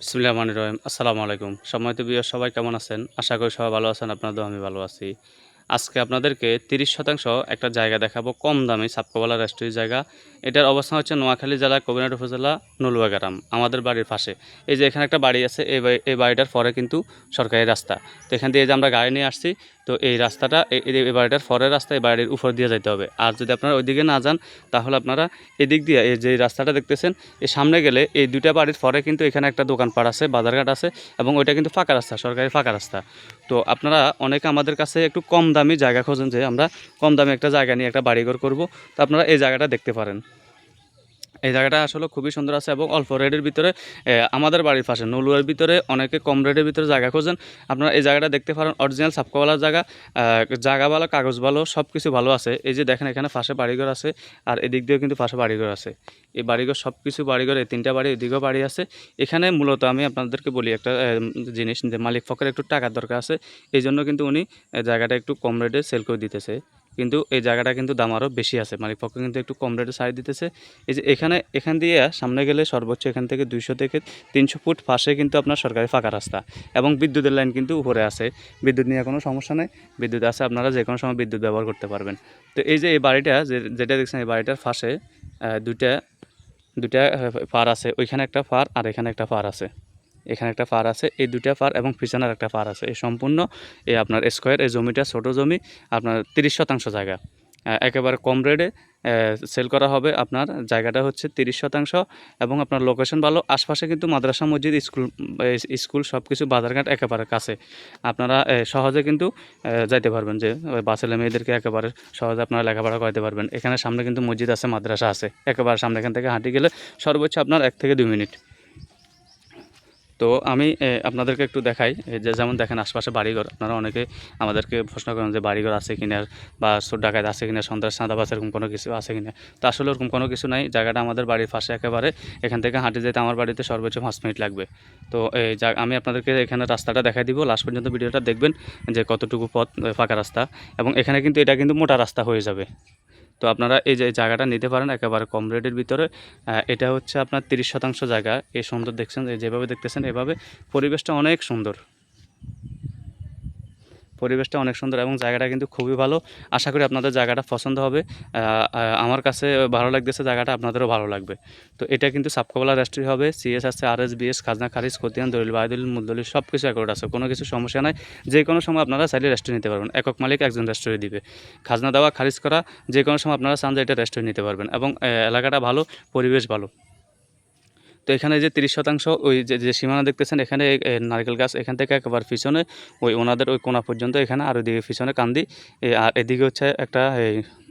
বিসমুল্লাহ রহমান রহিম। আসসালামু আলাইকুম। সম্মানিত বিয় সবাই কেমন আছেন? আশা করি সবাই ভালো আছেন আপনাদের আমি ভালো আছি। আজকে আপনাদেরকে তিরিশ শতাংশ একটা জায়গা দেখাবো, কম দামে সাপকোবালা রাষ্ট্রীয় জায়গা। এটার অবস্থান হচ্ছে নোয়াখালী জেলা কবিনাট উপজেলা নলুয়া গ্রাম আমাদের বাড়ির পাশে। এই যে এখানে একটা বাড়ি আছে, এই এই বাড়িটার পরে কিন্তু সরকারি রাস্তা। তো এখান দিয়ে যে আমরা গাড়ি নিয়ে আসছি তো এই রাস্তাটা এই বাড়িটার পরের রাস্তা, এই বাড়ির উপর দিয়ে যেতে হবে। আর যদি আপনারা ওইদিকে না যান, তাহলে আপনারা এদিক দিয়ে, এই যে রাস্তাটা দেখতেছেন এই সামনে গেলে এই দুইটা বাড়ির ফরে কিন্তু এখানে একটা দোকানপাট আছে, বাজারঘাট আছে, এবং ওইটা কিন্তু ফাঁকা রাস্তা, সরকারি ফাঁকা রাস্তা। তো আপনারা অনেকে আমাদের কাছে একটু কম দামি জায়গা খোঁজেন যে আমরা কম দামি একটা জায়গা নিয়ে একটা বাড়িঘর করব। তো আপনারা এই জায়গাটা দেখতে পারেন। এই জায়গাটা আসলে খুবই সুন্দর আছে এবং অল্প রেটের ভিতরে আমাদের বাড়ির পাশে, নলুয়ার ভিতরে অনেকে কম রেটের ভিতরে জায়গা খোঁজেন। আপনারা এই জায়গাটা দেখতে পারেন, অরিজিনাল সাপকাওয়ালার জায়গা জায়গা ভালো, কাগজ ভালো সব কিছু ভালো আছে। এই যে দেখেন এখানে পাশে বাড়িঘর আছে, আর এদিক দিয়েও কিন্তু পাশে বাড়িঘর আছে। এই বাড়িঘর সব কিছু বাড়িঘর, এই তিনটা বাড়ি, এদিকেও বাড়ি আছে। এখানে মূলত আমি আপনাদেরকে বলি একটা জিনিস যে মালিক ফকের একটু টাকার দরকার আছে। এই জন্য কিন্তু উনি জায়গাটা একটু কম রেটে সেল করে দিতেছে। কিন্তু এই জায়গাটা কিন্তু দাম আরও বেশি আছে। মালিক পক্ষ কিন্তু একটু কম রেটে সাইড দিতেছে। এই যে এখানে, এখান দিয়ে সামনে গেলে সর্বোচ্চ এখান থেকে দুইশো থেকে তিনশো ফুট পাশে কিন্তু আপনার সরকারি ফাঁকা রাস্তা এবং বিদ্যুতের লাইন কিন্তু উপরে আছে। বিদ্যুৎ নিয়ে কোনো সমস্যা নেই। বিদ্যুৎ আছে, আপনারা যে কোনো সময় বিদ্যুৎ ব্যবহার করতে পারবেন। তো এই যে এই বাড়িটা, যে, যেটা দেখছেন এই বাড়িটার পাশে দুইটা দুইটা ফার আছে। ওইখানে একটা ফার আর এখানে একটা ফার আছে। এখানে একটা ফার আছে, এই দুইটা ফার এবং পিছনের একটা ফার আছে। এই সম্পূর্ণ এই আপনার স্কোয়ার এই জমিটা, ছোট জমি, আপনার তিরিশ শতাংশ জায়গা। একেবারে কম রেটে সেল করা হবে আপনার, জায়গাটা হচ্ছে তিরিশ শতাংশ এবং আপনার লোকেশন ভালো। আশপাশে কিন্তু মাদ্রাসা, মসজিদ, স্কুল স্কুল সব কিছু বাজারঘাট একেবারে কাছে। আপনারা সহজে কিন্তু যাইতে পারবেন যে ওই বাসেলে মেয়েদেরকে একেবারে সহজে আপনারা লেখাপড়া করাতে পারবেন। এখানে সামনে কিন্তু মসজিদ আছে, মাদ্রাসা আছে। একেবারে সামনে এখান থেকে হাঁটি গেলে সর্বোচ্চ আপনার এক থেকে দুই মিনিট। তো আমি আপনাদেরকে একটু দেখাই। যে যেমন দেখেন আশপাশে বাড়িঘর, আপনারা অনেকে আমাদেরকে প্রশ্ন করেন যে বাড়িঘর আছে কিনা বা চোর ডাকাত আছে কিনা সন্ত্রাস চাঁদাবাস এরকম কোনো কিছু আছে কিনা তো আসলে ওরকম কোনো কিছু নাই, জায়গাটা আমাদের বাড়ির পাশে একেবারে। এখান থেকে হাঁটে যেতে আমার বাড়িতে সর্বোচ্চ পাঁচ মিনিট লাগবে। তো এই আমি আপনাদেরকে এখানে রাস্তাটা দেখাই দিব, লাস্ট পর্যন্ত ভিডিওটা দেখবেন যে কতটুকু পথ ফাঁকা রাস্তা। এবং এখানে কিন্তু এটা কিন্তু মোটা রাস্তা হয়ে যাবে। তো আপনারা এই যে জায়গাটা নিতে পারেন একেবারে কম রেটের ভিতরে। এটা হচ্ছে আপনার তিরিশ শতাংশ জায়গা। এই সুন্দর দেখছেন যেভাবে দেখতেছেন, এভাবে পরিবেশটা অনেক সুন্দর। পরিবেশটা অনেক সুন্দর এবং জায়গাটা কিন্তু খুবই ভালো। আশা করি আপনাদের জায়গাটা পছন্দ হবে। আমার কাছে ভালো লাগতেছে, জায়গাটা আপনাদেরও ভালো লাগবে। তো এটা কিন্তু সাবকবলা রেস্টুরেন্ট হবে। সিএস আছে আর এস বিএস, খাজনা, খারিজ, খতিয়ান, দলিল বায়দুল মুদলিল সব কিছু একট আছে। কোনো কিছু সমস্যা নাই। যে কোনো সময় আপনারা চাইলে রেস্টুরেন্ট নিতে পারবেন। একক মালিক একজন রেস্টুরেন্ট দিবে। খাজনা দেওয়া, খারিজ করা, যে কোনো সময় আপনারা চান যে এটা রেস্টুরেন্ট নিতে পারবেন। এবং এলাকাটা ভালো, পরিবেশ ভালো। তো এখানে যে তিরিশ শতাংশ ওই যে সীমানা দেখতেছেন, এখানে নারকেল গাছ এখান থেকে একেবারে পিছনে ওই ওনাদের ওই কোনা পর্যন্ত এখানে আর ওইদিকে পিছনে কান্দি। আর এদিকে হচ্ছে একটা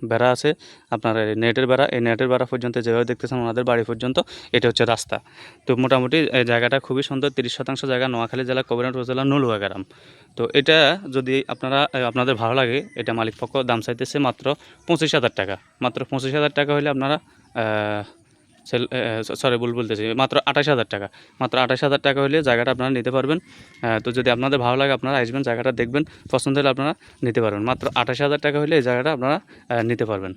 বেড়া আছে, আপনার নেটের বেড়া। এই নেটের বেড়া পর্যন্ত যেভাবে দেখতেছেন ওনাদের বাড়ি পর্যন্ত, এটা হচ্ছে রাস্তা। তো মোটামুটি জায়গাটা খুবই সুন্দর, তিরিশ শতাংশ জায়গা, নোয়াখালী জেলা কবিরাট উপজেলা নলুয়া গ্রাম তো এটা যদি আপনারা আপনাদের ভালো লাগে, এটা মালিক পক্ষ দাম চাইতেছে মাত্র পঁচিশ হাজার টাকা। মাত্র পঁচিশ হাজার টাকা হলে আপনারা সরি ভুল বলতেছি। মাত্র আঠাশ হাজার টাকা। মাত্র আঠাশ হাজার টাকা হলে জায়গাটা আপনারা নিতে পারবেন। তো যদি আপনাদের ভালো লাগে আপনারা আসবেন, জায়গাটা দেখবেন, পছন্দ হলে আপনারা নিতে পারবেন। মাত্র আঠাশ হাজার টাকা হলে এই জায়গাটা আপনারা নিতে পারবেন।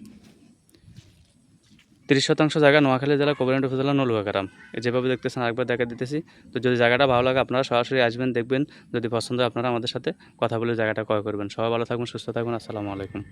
তিরিশ শতাংশ জায়গা নোয়াখালী জেলা কবিরাট উপজেলা নলুয়া গ্রাম এই যেভাবে দেখতেছেন আরেকবার দেখা দিতেছি। তো যদি জায়গাটা ভালো লাগে আপনারা সরাসরি আসবেন, দেখবেন। যদি পছন্দ হয় আপনারা আমাদের সাথে কথা বলে জায়গাটা ক্রয় করবেন। সবাই ভালো থাকবেন, সুস্থ থাকবেন। আসসালামু আলাইকুম।